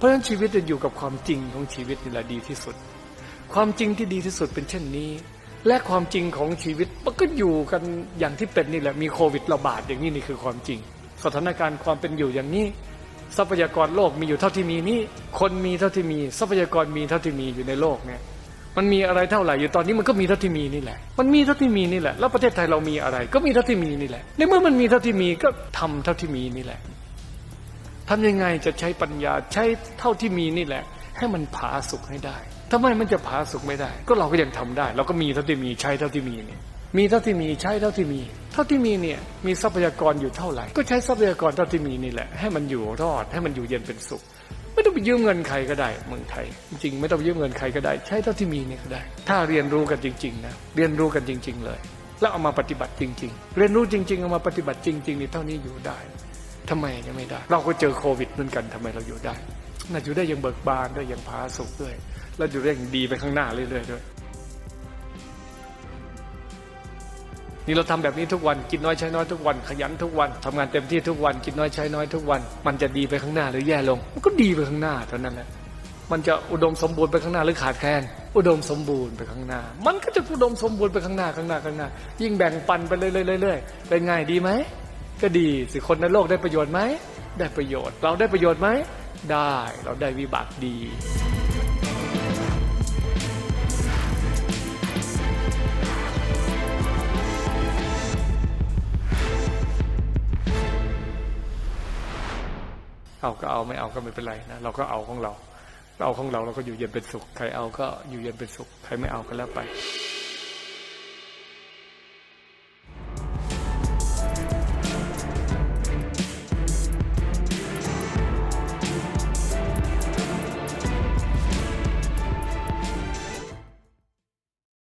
เพราะฉะนั้นชีวิตจะอยู่กับความจริงของชีวิตนี่แหละดีที่สุด ความจริงที่ดีที่สุดเป็นเช่นนี้ และความจริงของชีวิตมันก็อยู่กันอย่างที่เป็นนี่แหละมีโควิดระบาดอย่างนี้นี่คือความจริง สถานการณ์ความเป็นอยู่อย่างนี้ ทรัพยากรโลกมีอยู่เท่าที่มีนี่คนมีเท่าที่มี ทรัพยากรมีเท่าที่มีอยู่ในโลกเนี่ยมันมีอะไรเท่าไหร่อยู่ตอนนี้มันก็มีเท่าที่มีนี่แหละ มันมีเท่าที่มีนี่แหละ แล้วประเทศไทยเรามีอะไร ก็มีเท่าที่มีนี่แหละ ในเมื่อมันมีเท่าที่มีก็ทำเท่าที่มีนี่แหละ ทำยังไงจะใช้ปัญญาใช้เท่าที่มีนี่แหละ ให้มันผาสุกให้ได้ทำไมมันจะผาสุกไม่ได้ ก็เราก็ยังทำได้ เราก็มีเท่าที่มีใช้เท่าที่มีเนี่ยมีเท่าที่มีใช้เท่าที่มี เท่าที่มีเนี่ยมีทรัพยากรอยู่เท่าไหร่ ก็ใช้ทรัพยากรเท่าที่มีนี่แหละ ให้มันอยู่รอดให้มันอยู่เย็นเป็นสุข ไม่ต้องไปยืมเงินใครก็ได้เมืองไทยจริงๆไม่ต้องไปยืมเงินใครก็ได้ ใช้เท่าที่มีเนี่ยก็ได้ ถ้าเรียนรู้กันจริงๆนะเรียนรู้กันจริง ๆ เลย แล้วเอามาปฏิบัติจริง ๆ เรียนรู้จริง ๆ เอามาปฏิบัติจริงๆนี่เท่านี้อยู่ได้ ทำไมยังไม่ได้ เราก็เจอโควิดเหมือนกันทำไมเราอยู่ได้น่าอยู่ได้ยังเบิกบานด้วยยังพาสุขด้วยแล้วอยู่ได้อย่างดีไปข้างหน้าเรื่อยๆด้วยนี่เราทำแบบนี้ทุกวันกินน้อยใช้น้อยทุกวัน ขยันทุกวันทำงานเต็มที่ทุกวัน กินน้อยใช้น้อยทุกวัน มันจะดีไปข้างหน้าหรือแย่ลง มันก็ดีไปข้างหน้าเท่านั้นแหละมันจะอุดมสมบูรณ์ไปข้างหน้าหรือขาดแคลนอุดมสมบูรณ์ไปข้างหน้า มันก็จะอุดมสมบูรณ์ไปข้างหน้าข้างหน้าข้างหน้า ยิ่งแบ่งปันไปเรื่อยๆๆๆเป็นไงดีไหม ก็ดีสิคนในโลกได้ประโยชน์ไหม ได้ประโยชน์ เราได้ประโยชน์ไหม ได้เราได้วิบากดีเอาก็เอาไม่เอาก็ไม่เป็นไรนะเราก็เอาของเรา เราเอาของเราเราก็อยู่เย็นเป็นสุข ใครเอาก็อยู่เย็นเป็นสุข ใครไม่เอาก็แล้วไป